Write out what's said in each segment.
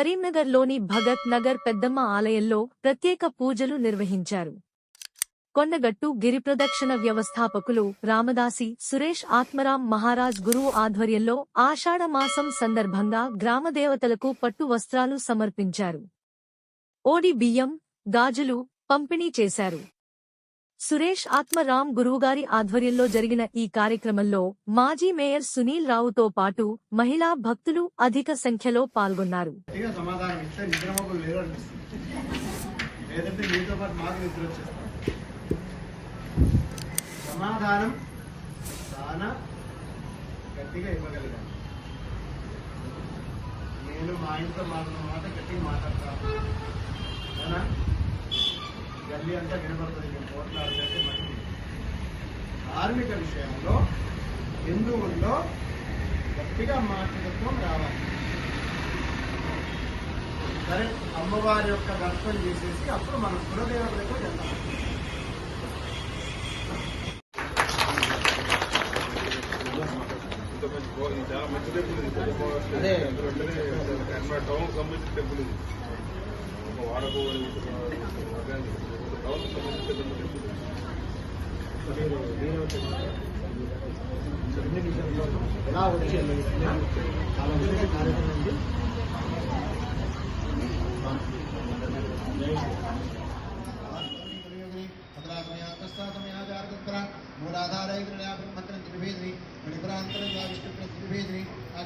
కరీంనగర్లోని భగత్ నగర్ పెద్దమ్మ ఆలయంలో ప్రత్యేక పూజలు నిర్వహించారు. కొండగట్టు గిరిప్రదక్షిణ వ్యవస్థాపకులు రామదాసి సురేష్ ఆత్మరాం మహారాజ్ గురువు ఆధ్వర్యంలో ఆషాఢమాసం సందర్భంగా గ్రామదేవతలకు పట్టు వస్త్రాలు సమర్పించారు. ఓడి బియ్యం గాజులు పంపిణీ చేశారు. సురేష్ ఆత్మరామ్ గురువుగారి ఆధ్వర్యంలో జరిగిన ఈ కార్యక్రమంలో మాజీ మేయర్ సునీల్ రావుతో పాటు మహిళా భక్తులు అధిక సంఖ్యలో పాల్గొన్నారు. నేను మా ఇంట్లో మాట్లాడిన మాట గట్టిగా మాట్లాడతాను. గల్లీ అంతా వినపడుతుంది మేము పోట్లాడితే మనకి కార్మిక విషయంలో హిందువుల్లో గట్టిగా మాట్లాడటం రావాలి సరే అమ్మవారి యొక్క దర్శనం చేసేసి అప్పుడు మన కులదేవతలకు వెళ్తాం అదే. టౌన్ సంబంధించిన టెంపుల్ ఇది ఒక వాడకు టౌన్ సంబంధించిన ఎలా వచ్చి చాలా మంది కార్యక్రమం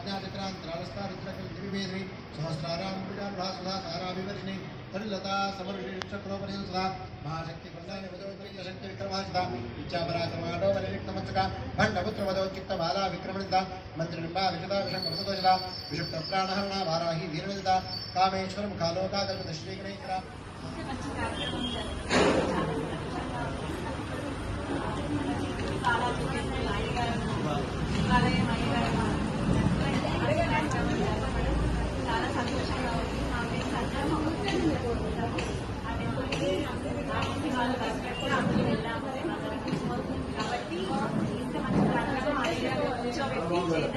अज्ञाचक्रान्तरालस्तारुद्रकविद्रिवेदि सहस्रारां पीडाभ्रासुधा साराभिवर्जिनि हरिलता समर्षिचक्रोपरिसुधा महाशक्ति कुन्दानि वदोपरिशक्ति विक्रमाचिता इच्छापराक्रमाडो बलिरिक्तमस्तका भण्डपुत्र वदोच्चिक्त बाला, विक्रमणिता मन्त्रिबिम्बा विशदा विषमृतदोषदा विषुप्तप्राणहरणा చెప్పారు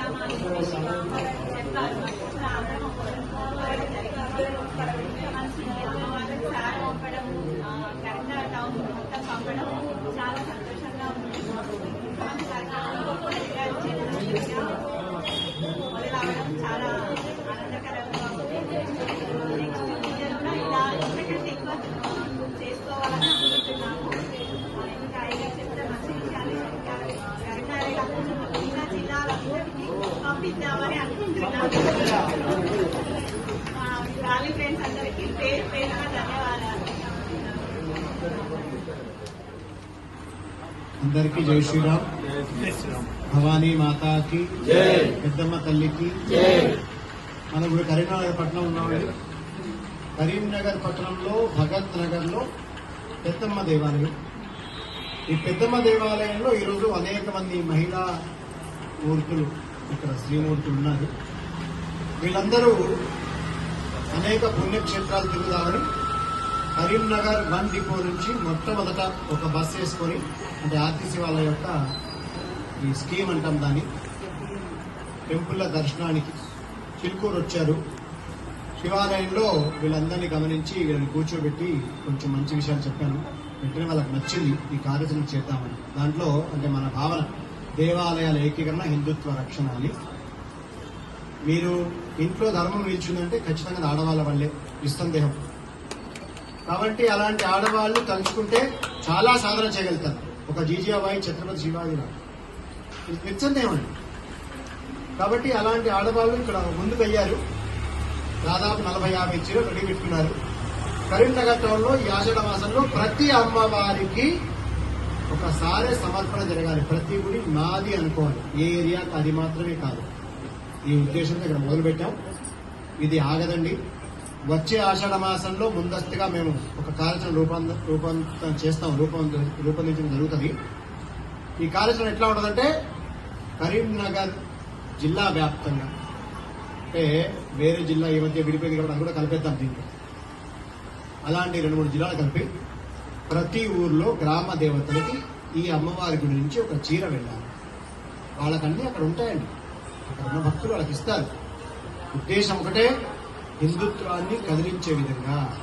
ఫ్రెండ్స్ అందరికీ పేరు పేరున ధన్యవాదాలు అందరికీ జై శ్రీరామ్. భవానీ మాతాకి పెద్దమ్మ తల్లికి మనం ఇప్పుడు కరీంనగర్ పట్టణం ఉన్నామండి. కరీంనగర్ పట్టణంలో భగత్ నగర్లో పెద్దమ్మ దేవాలయం. ఈ పెద్దమ్మ దేవాలయంలో ఈరోజు అనేక మంది మహిళా మూర్తులు ఇక్కడ శ్రీమూర్తులు ఉన్నారు వీళ్ళందరూ అనేక పుణ్యక్షేత్రాలు తిరుగుదామని కరీంనగర్ వన్ డిపో నుంచి మొట్టమొదట ఒక బస్ వేసుకొని అంటే ఆర్టీసీ వాళ్ళ యొక్క ఈ స్కీమ్ అంటాం దాన్ని టెంపుల్ల దర్శనానికి చిలుకూరు వచ్చారు. శివాలయంలో వీళ్ళందరినీ గమనించి వీళ్ళని కూర్చోబెట్టి కొంచెం మంచి విషయాలు చెప్పాను. వెంటనే వాళ్ళకి నచ్చింది ఈ కార్యక్రమం చేద్దామని. దాంట్లో అంటే మన భావన దేవాలయాల ఏకీకరణ హిందుత్వ రక్షణ అని. మీరు ఇంట్లో ధర్మం నిలిచిందంటే ఖచ్చితంగా ఆడవాళ్ళ వల్లే నిస్సందేహం కాబట్టి అలాంటి ఆడవాళ్ళు తలుచుకుంటే చాలా సాధన చేయగలుగుతారు. ఒక జీజీబాయి ఛత్రపతి శివాజీరావు ఇది నిస్సందేహమండి కాబట్టి అలాంటి ఆడవాళ్ళు ఇక్కడ ముందుకు అయ్యారు. దాదాపు నలభై యాభై చీరలు రెడీ పెట్టుకున్నారు. కరీంనగర్ టౌన్లో ఈ ఆషాఢ మాసంలో ప్రతి అమ్మవారికి ఒకసారి సమర్పణ జరగాలి. ప్రతి గుడి నాది అనుకోవాలి. ఏ ఏరియాకి అది మాత్రమే కాదు. ఈ ఉద్దేశంతో ఇక్కడ మొదలుపెట్టాం. ఇది ఆగదండి. వచ్చే ఆషాఢ మాసంలో ముందస్తుగా మేము ఒక కార్యక్రమం రూపాంత రూపాంతరం చేస్తాం. రూపం రూపొందించడం జరుగుతుంది. ఈ కార్యక్రమం ఎట్లా ఉంటుందంటే కరీంనగర్ జిల్లా వ్యాప్తంగా. అంటే వేరే జిల్లా ఈ మధ్య విడిపోయింది కాబట్టి అది కూడా కలిపేద్దాం దీంట్లో అలాంటి రెండు మూడు జిల్లాలు కలిపి ప్రతి ఊర్లో గ్రామ దేవతలకి ఈ అమ్మవారి గుడి నుంచి ఒక చీర వెళ్ళాలి. వాళ్ళకన్నీ అక్కడ ఉంటాయండి. అక్కడ ఉన్న భక్తులు వాళ్ళకి ఇస్తారు. ఉద్దేశం ఒకటే హిందుత్వాన్ని కదిలించే విధంగా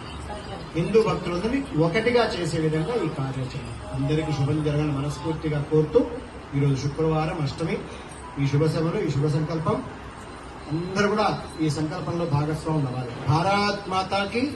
హిందూ భక్తులందరినీ ఒకటిగా చేసే విధంగా ఈ కార్యాచరణ అందరికీ శుభం జరగాలని మనస్ఫూర్తిగా కోరుతూ ఈరోజు శుక్రవారం అష్టమి. ఈ శుభ సభలో ఈ శుభ సంకల్పం. అందరూ కూడా ఈ సంకల్పంలో భాగస్వాములు అవ్వాలి. భారత్ మాతాకి